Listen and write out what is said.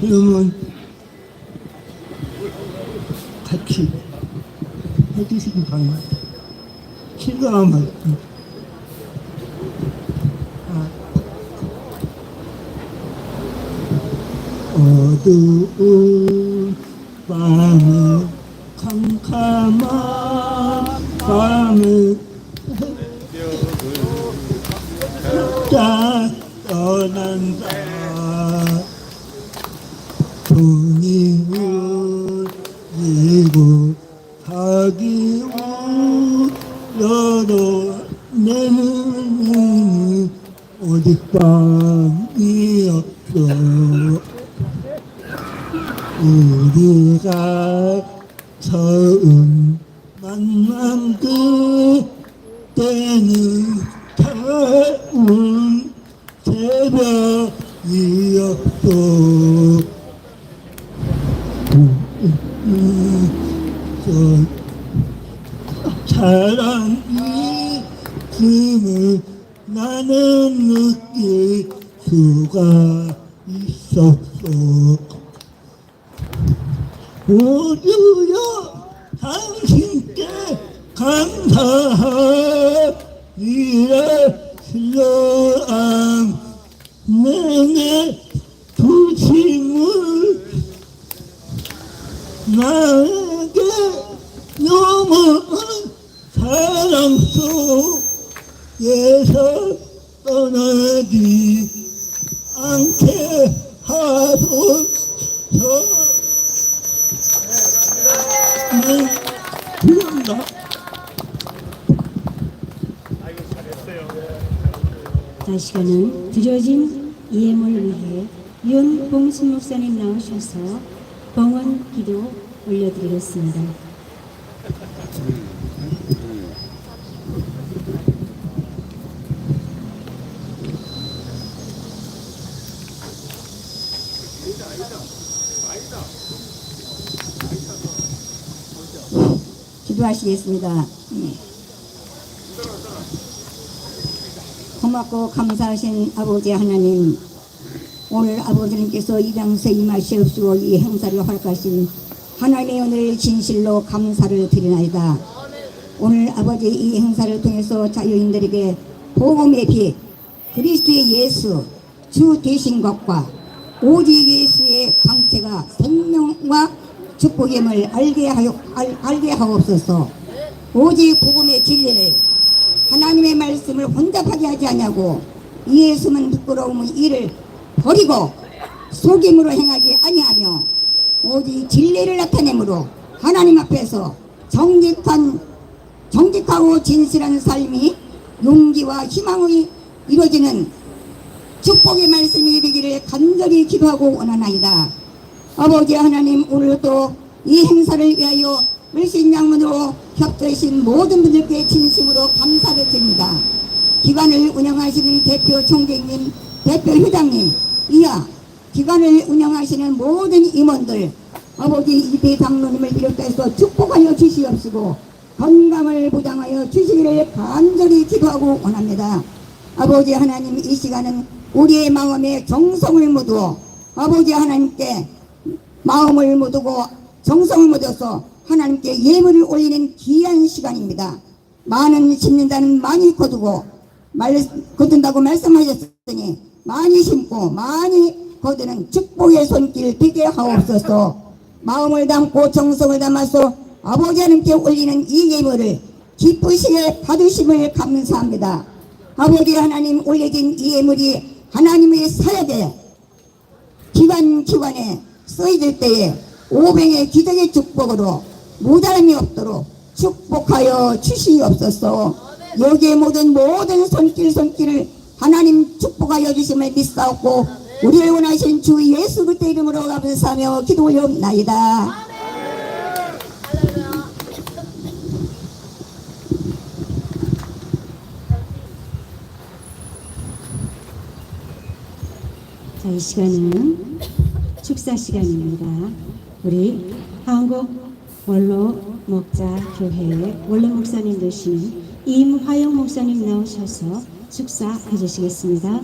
그러면 같이 해주시기 바랍니다. 실감한 말씀. 아, 어두운 밤에 캄캄한 밤에 자 떠난다 돈이 울리고 가기 울려도 내 눈은 어젯밤이었어? 우리가 처음 만난 그때는 차운 새벽이었어 음, 저 사랑이 춤을 나는 느낄 수가 있었어 모두여 당신께 감사하리라 슬로암 내게 주심을 나에게 영원한 사랑 속에서 떠나지 않게 하소서 네, 그런가? 자, 시간은 드려진 예물 위해 윤봉순 목사님 나오셔서 봉헌 기도 올려드리겠습니다. 기도하시겠습니다. 예. 고맙고 감사하신 아버지 하나님, 오늘 아버지님께서 이 장소에 임하시옵시고 이 행사를 허락하신 하나님의 은혜를 진실로 감사를 드리나이다. 오늘 아버지 이 행사를 통해서 자유인들에게 복음의 빛, 그리스도의 예수, 주 되신 것과 예수의 광채가 생명과 축복임을 알게 하여 알, 알게 하옵소서. 오직 복음의 진리를 하나님의 말씀을 혼잡하게 하지 이에 숨은 부끄러움의 일을 버리고 속임으로 행하지 아니하며 오직 진리를 나타내므로 하나님 앞에서 정직한 정직하고 진실한 삶이 용기와 희망의 이루어지는 축복의 말씀이 되기를 간절히 기도하고 원하나이다. 아버지 하나님 오늘도 이 행사를 위하여 물신 양문으로 협조하신 모든 분들께 진심으로 감사를 드립니다. 기관을 운영하시는 대표 총재님, 대표 회장님, 이하 기관을 운영하시는 모든 임원들, 아버지 이대 장로님을 비롯해서 축복하여 주시옵시고 건강을 보장하여 주시기를 간절히 기도하고 원합니다. 아버지 하나님 이 시간은 우리의 마음에 정성을 묻어 아버지 하나님께 마음을 묻고 정성을 묻어서 하나님께 예물을 올리는 귀한 시간입니다. 많은 심는다는 많이 거두고 말, 거둔다고 말씀하셨으니 많이 심고 많이 거두는 축복의 손길 되게 하옵소서 마음을 담고 정성을 담아서 아버지 하나님께 올리는 이 예물을 기쁘시게 받으심을 감사합니다. 아버지 하나님 올려진 이 예물이 하나님의 사역에 기관 기관에 쓰여질 때에 오병의 기적의 축복으로 모자람이 없도록 축복하여 주시옵소서 여기에 모든 모든 손길 손길을 하나님 축복하여 주심을 믿사옵고 우리를 원하신 주 예수 그리스도 이름으로 감사하며 기도 올려옵나이다 자, 이 시간은 축사 시간입니다. 우리 한국 원로 목자 교회 원로 목사님 되시는 임화영 목사님 나오셔서 축사해 주시겠습니다.